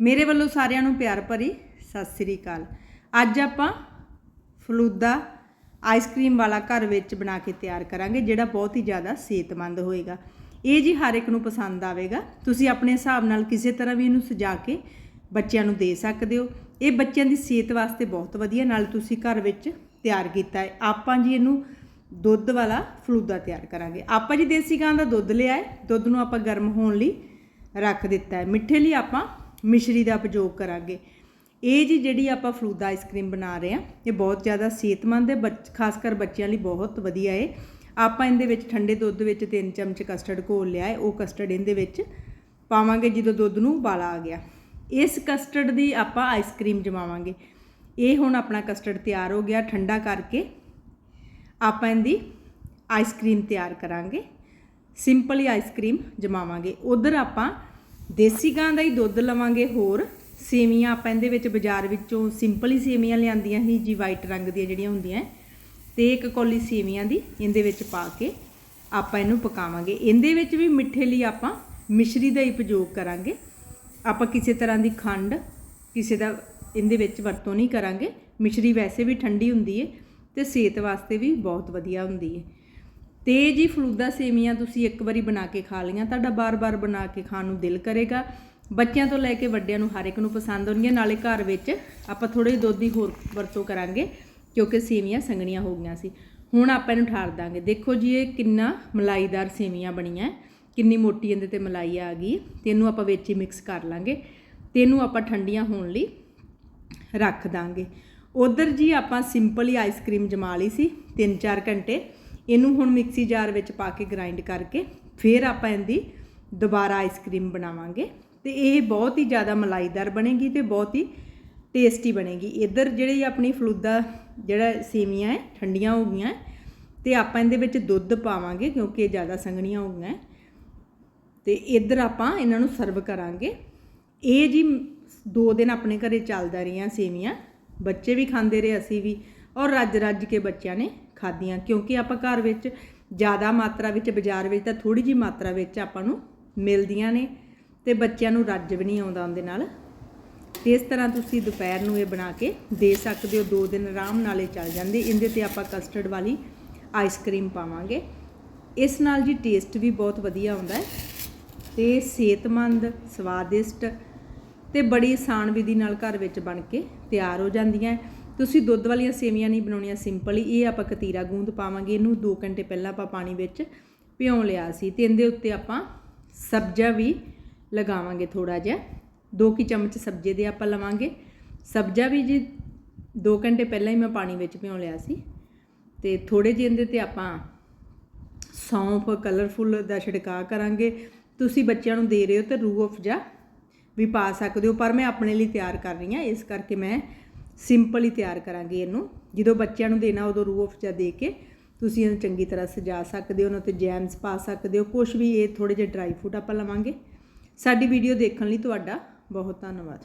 ਮੇਰੇ ਵੱਲੋਂ ਸਾਰਿਆਂ ਨੂੰ ਪਿਆਰ ਭਰੀ ਸਤਿ ਸ੍ਰੀ ਅਕਾਲ। ਅੱਜ ਆਪਾਂ ਫਲੂਦਾ ਆਈਸਕ੍ਰੀਮ ਵਾਲਾ ਘਰ ਵਿੱਚ ਬਣਾ ਕੇ ਤਿਆਰ ਕਰਾਂਗੇ, ਜਿਹੜਾ ਬਹੁਤ ਹੀ ਜ਼ਿਆਦਾ ਸਿਹਤਮੰਦ ਹੋਏਗਾ। ਇਹ ਜੀ ਹਰ ਇੱਕ ਨੂੰ ਪਸੰਦ ਆਵੇਗਾ। ਤੁਸੀਂ ਆਪਣੇ ਹਿਸਾਬ ਨਾਲ ਕਿਸੇ ਤਰ੍ਹਾਂ ਵੀ ਇਹਨੂੰ ਸਜਾ ਕੇ ਬੱਚਿਆਂ ਨੂੰ ਦੇ ਸਕਦੇ ਹੋ। ਇਹ ਬੱਚਿਆਂ ਦੀ ਸਿਹਤ ਵਾਸਤੇ ਬਹੁਤ ਵਧੀਆ, ਨਾਲ ਤੁਸੀਂ ਘਰ ਵਿੱਚ ਤਿਆਰ ਕੀਤਾ ਹੈ। ਆਪਾਂ ਜੀ ਇਹਨੂੰ ਦੁੱਧ ਵਾਲਾ ਫਲੂਦਾ ਤਿਆਰ ਕਰਾਂਗੇ। ਆਪਾਂ ਜੀ ਦੇਸੀ ਗਾਂ ਦਾ ਦੁੱਧ ਲਿਆ ਹੈ। ਦੁੱਧ ਨੂੰ ਆਪਾਂ ਗਰਮ ਹੋਣ ਲਈ ਰੱਖ ਦਿੱਤਾ ਹੈ। ਮਿੱਠੇ ਲਈ ਆਪਾਂ ਮਿਸ਼ਰੀ ਦਾ ਉਪਯੋਗ ਕਰਾਂਗੇ। ਇਹ ਜੀ ਜਿਹੜੀ ਆਪਾਂ ਫਲੂਦਾ ਆਈਸਕ੍ਰੀਮ ਬਣਾ ਰਹੇ ਹਾਂ, ਇਹ ਬਹੁਤ ਜ਼ਿਆਦਾ ਸਿਹਤਮੰਦ ਹੈ, ਬੱਚ- ਖਾਸ ਕਰ ਬੱਚਿਆਂ ਲਈ ਬਹੁਤ ਵਧੀਆ ਹੈ। ਆਪਾਂ ਇਹਦੇ ਵਿੱਚ ਠੰਡੇ ਦੁੱਧ ਵਿੱਚ 3 ਚਮਚ ਕਸਟਰਡ ਘੋਲ ਲਿਆ ਹੈ, ਉਹ ਕਸਟਰਡ ਇਹਦੇ ਵਿੱਚ ਪਾਵਾਂਗੇ ਜਦੋਂ ਦੁੱਧ ਨੂੰ ਉਬਾਲਾ ਆ ਗਿਆ। ਇਸ ਕਸਟਰਡ ਦੀ ਆਪਾਂ ਆਈਸਕ੍ਰੀਮ ਜਮਾਵਾਂਗੇ। ਇਹ ਹੁਣ ਆਪਣਾ ਕਸਟਰਡ ਤਿਆਰ ਹੋ ਗਿਆ, ਠੰਡਾ ਕਰਕੇ ਆਪਾਂ ਇਹਦੀ ਆਈਸਕ੍ਰੀਮ ਤਿਆਰ ਕਰਾਂਗੇ। ਸਿੰਪਲ ਹੀ ਆਈਸਕ੍ਰੀਮ ਜਮਾਵਾਂਗੇ। ਉਧਰ ਆਪਾਂ ਦੇਸੀ ਗਾਂ ਦਾ ਹੀ ਦੁੱਧ ਲਵਾਂਗੇ ਹੋਰ। ਸੇਵੀਆਂ ਆਪਾਂ ਇਹਦੇ ਵਿੱਚ ਬਾਜ਼ਾਰ ਵਿੱਚੋਂ ਸਿੰਪਲ ਹੀ ਸੇਵੀਆਂ ਲਿਆਂਦੀਆਂ ਸੀ, ਜੀ ਵਾਈਟ ਰੰਗ ਦੀਆਂ ਜਿਹੜੀਆਂ ਹੁੰਦੀਆਂ। ਤੇ ਇੱਕ ਕੌਲੀ ਸੇਵੀਆਂ ਦੀ ਇਹਦੇ ਵਿੱਚ ਪਾ ਕੇ ਆਪਾਂ ਇਹਨੂੰ ਪਕਾਵਾਂਗੇ। ਇਹਦੇ ਵਿੱਚ ਵੀ ਮਿੱਠੇ ਲਈ ਆਪਾਂ ਮਿਸ਼ਰੀ ਦਾ ਹੀ ਉਪਯੋਗ ਕਰਾਂਗੇ। ਆਪਾਂ ਕਿਸੇ ਤਰ੍ਹਾਂ ਦੀ ਖੰਡ, ਕਿਸੇ ਦਾ ਇਹਦੇ ਵਿੱਚ ਵਰਤੋਂ ਨਹੀਂ ਕਰਾਂਗੇ। ਮਿਸ਼ਰੀ ਵੈਸੇ ਵੀ ਠੰਡੀ ਹੁੰਦੀ ਹੈ ਤੇ ਸਿਹਤ ਵਾਸਤੇ ਵੀ ਬਹੁਤ ਵਧੀਆ ਹੁੰਦੀ ਹੈ ਤੇ ਜੀ ਫਲੂਦਾ ਸੇਵੀਆਂ ਤੁਸੀਂ ਇੱਕ ਵਾਰੀ ਬਣਾ ਕੇ ਖਾ ਲਈਆਂ, ਤੁਹਾਡਾ ਬਾਰ-ਬਾਰ ਬਣਾ ਕੇ ਖਾਣ ਨੂੰ ਦਿਲ ਕਰੇਗਾ। ਬੱਚਿਆਂ ਤੋਂ ਲੈ ਕੇ ਵੱਡਿਆਂ ਨੂੰ ਹਰ ਇੱਕ ਨੂੰ ਪਸੰਦ ਹੋਣਗੀਆਂ ਨਾਲੇ ਘਰ ਵਿੱਚ ਆਪਾਂ ਥੋੜੇ ਦੁੱਧ ਦੀ ਹੋਰ ਵਰਤੋਂ ਕਰਾਂਗੇ, ਕਿਉਂਕਿ ਸੇਵੀਆਂ ਸੰਗਣੀਆਂ ਹੋ ਗਈਆਂ ਸੀ। ਹੁਣ ਆਪਾਂ ਇਹਨੂੰ ਠਾਰ ਦਾਂਗੇ। ਦੇਖੋ ਜੀ, ਇਹ ਕਿੰਨਾ ਮਲਾਈਦਾਰ ਸੇਵੀਆਂ ਬਣੀਆਂ, ਕਿੰਨੀ ਮੋਟੀ ਇਹਦੇ ਤੇ ਮਲਾਈ ਆ ਗਈ ਤੇ ਇਹਨੂੰ ਆਪਾਂ ਵਿੱਚ ਹੀ ਮਿਕਸ ਕਰ ਲਾਂਗੇ। ਤੇ ਇਹਨੂੰ ਆਪਾਂ ਠੰਡੀਆਂ ਹੋਣ ਲਈ ਰੱਖ ਦਾਂਗੇ। ਉਧਰ ਜੀ ਆਪਾਂ ਸਿੰਪਲ ਹੀ ਆਈਸਕ੍ਰੀਮ ਜਮਾ ਲਈ ਸੀ 3-4 ਘੰਟੇ। ਇਹਨੂੰ ਹੁਣ ਮਿਕਸੀ ਜਾਰ ਵਿੱਚ ਪਾ ਕੇ ਗ੍ਰਾਈਂਡ ਕਰਕੇ ਫਿਰ ਆਪਾਂ ਇਹਦੀ ਦੁਬਾਰਾ ਆਈਸਕ੍ਰੀਮ ਬਣਾਵਾਂਗੇ ਤੇ ਇਹ ਬਹੁਤ ਹੀ ਜ਼ਿਆਦਾ ਮਲਾਈਦਾਰ ਬਣੇਗੀ ਤੇ ਬਹੁਤ ਹੀ ਟੇਸਟੀ ਬਣੇਗੀ। ਇੱਧਰ ਜਿਹੜੀ ਆਪਣੀ ਫਲੂਦਾ ਜਿਹੜਾ ਸੇਵੀਆਂ ਹੈ, ਠੰਡੀਆਂ ਹੋ ਗਈਆਂ ਤੇ ਆਪਾਂ ਇਹਦੇ ਵਿੱਚ ਦੁੱਧ ਪਾਵਾਂਗੇ ਕਿਉਂਕਿ ਇਹ ਜ਼ਿਆਦਾ ਸੰਘਣੀਆਂ ਹੋ ਗਈਆਂ ਤੇ ਇੱਧਰ ਆਪਾਂ ਇਹਨਾਂ ਨੂੰ ਸਰਵ ਕਰਾਂਗੇ। ਇਹ ਜੀ ਦੋ ਦਿਨ ਆਪਣੇ ਘਰੇ ਚੱਲਦਾ ਰਹੀਆਂ ਸੇਵੀਆਂ ਬੱਚੇ ਵੀ ਖਾਂਦੇ ਰਹੇ, ਅਸੀਂ ਵੀ। ਔਰ ਰੱਜ ਰੱਜ ਕੇ ਬੱਚਿਆਂ ਨੇ ਖਾਧੀਆਂ, ਕਿਉਂਕਿ ਆਪਾਂ ਘਰ ਵਿੱਚ ਜ਼ਿਆਦਾ ਮਾਤਰਾ ਵਿੱਚ, ਬਾਜ਼ਾਰ ਵਿੱਚ ਤਾਂ ਥੋੜੀ ਜੀ ਮਾਤਰਾ ਵਿੱਚ ਆਪਾਂ ਨੂੰ ਮਿਲਦੀਆਂ ਨੇ ਤੇ ਬੱਚਿਆਂ ਨੂੰ ਰੱਜ ਵੀ ਨਹੀਂ ਆਉਂਦਾ ਉਹਦੇ ਨਾਲ। ਤੇ ਇਸ ਤਰ੍ਹਾਂ ਤੁਸੀਂ ਦੁਪਹਿਰ ਨੂੰ ਇਹ ਬਣਾ ਕੇ ਦੇ ਸਕਦੇ ਹੋ, ਦੋ ਦਿਨ ਆਰਾਮ ਨਾਲ ਇਹ ਚੱਲ ਜਾਂਦੇ। ਇਹਦੇ ਤੇ ਆਪਾਂ ਕਸਟਰਡ ਵਾਲੀ ਆਈਸਕ੍ਰੀਮ ਪਾਵਾਂਗੇ। ਇਸ ਨਾਲ ਜੀ ਟੇਸਟ ਵੀ ਬਹੁਤ ਵਧੀਆ ਆਉਂਦਾ ਹੈ ਤੇ ਸਿਹਤਮੰਦ, ਸਵਾਦਿਸ਼ਟ ਤੇ ਬੜੀ ਆਸਾਨ ਵਿਧੀ ਨਾਲ ਘਰ ਵਿੱਚ ਬਣ ਕੇ ਤਿਆਰ ਹੋ ਜਾਂਦੀਆਂ ਹੈ। ਤੁਸੀਂ ਦੁੱਧ ਵਾਲੀਆਂ ਸੇਵੀਆਂ ਨਹੀਂ ਬਣਾਉਣੀਆਂ ਸਿੰਪਲ ਹੀ ਇਹ ਆਪਾਂ ਕਤੀਰਾ ਗੂੰਦ ਪਾਵਾਂਗੇ, ਇਹਨੂੰ 2 ਘੰਟੇ ਪਹਿਲਾਂ ਆਪਾਂ ਪਾਣੀ ਵਿੱਚ ਭਿਉਂ ਲਿਆ ਸੀ ਤੇ ਇਹਦੇ ਉੱਤੇ ਆਪਾਂ ਸਬਜ਼ਾ ਵੀ ਲਗਾਵਾਂਗੇ ਥੋੜਾ ਜਿਹਾ। 2 ਕੀ ਚਮਚ ਸਬਜ਼ੇ ਦੇ ਆਪਾਂ ਲਵਾਂਗੇ। ਸਬਜ਼ਾ ਵੀ ਜੀ 2 ਘੰਟੇ ਪਹਿਲਾਂ ਹੀ ਮੈਂ ਪਾਣੀ ਵਿੱਚ ਭਿਉਂ ਲਿਆ ਸੀ ਤੇ ਥੋੜੇ ਜਿਹੇ ਇਹਦੇ ਤੇ ਆਪਾਂ ਸੌਂਫ ਕਲਰਫੁੱਲ ਦਾ ਛਿੜਕਾਅ ਕਰਾਂਗੇ। ਤੁਸੀਂ ਬੱਚਿਆਂ ਨੂੰ ਦੇ ਰਹੇ ਹੋ ਤੇ ਰੂਹ ਅਫਜਾ ਵੀ ਪਾ ਸਕਦੇ ਹੋ, ਪਰ ਮੈਂ ਆਪਣੇ ਲਈ ਤਿਆਰ ਕਰ ਰਹੀ ਹਾਂ, ਇਸ ਕਰਕੇ ਮੈਂ ਸਿੰਪਲ ਹੀ ਤਿਆਰ ਕਰਾਂਗੇ ਇਹਨੂੰ। ਜਦੋਂ ਬੱਚਿਆਂ ਨੂੰ ਦੇਣਾ ਉਦੋਂ ਰੂਹ ਅਫਜਾ ਦੇ ਕੇ ਤੁਸੀਂ ਇਹਨੂੰ ਚੰਗੀ ਤਰ੍ਹਾਂ ਸਜਾ ਸਕਦੇ ਹੋ, ਉਹਨਾਂ ਤੇ ਜੈਮਸ ਪਾ ਸਕਦੇ ਹੋ ਕੁਝ ਵੀ ਇਹ ਥੋੜੇ ਜਿਹੇ ਡਰਾਈ ਫਰੂਟ ਆਪਾਂ ਲਵਾਂਗੇ। ਸਾਡੀ ਵੀਡੀਓ ਦੇਖਣ ਲਈ ਤੁਹਾਡਾ ਬਹੁਤ ਧੰਨਵਾਦ।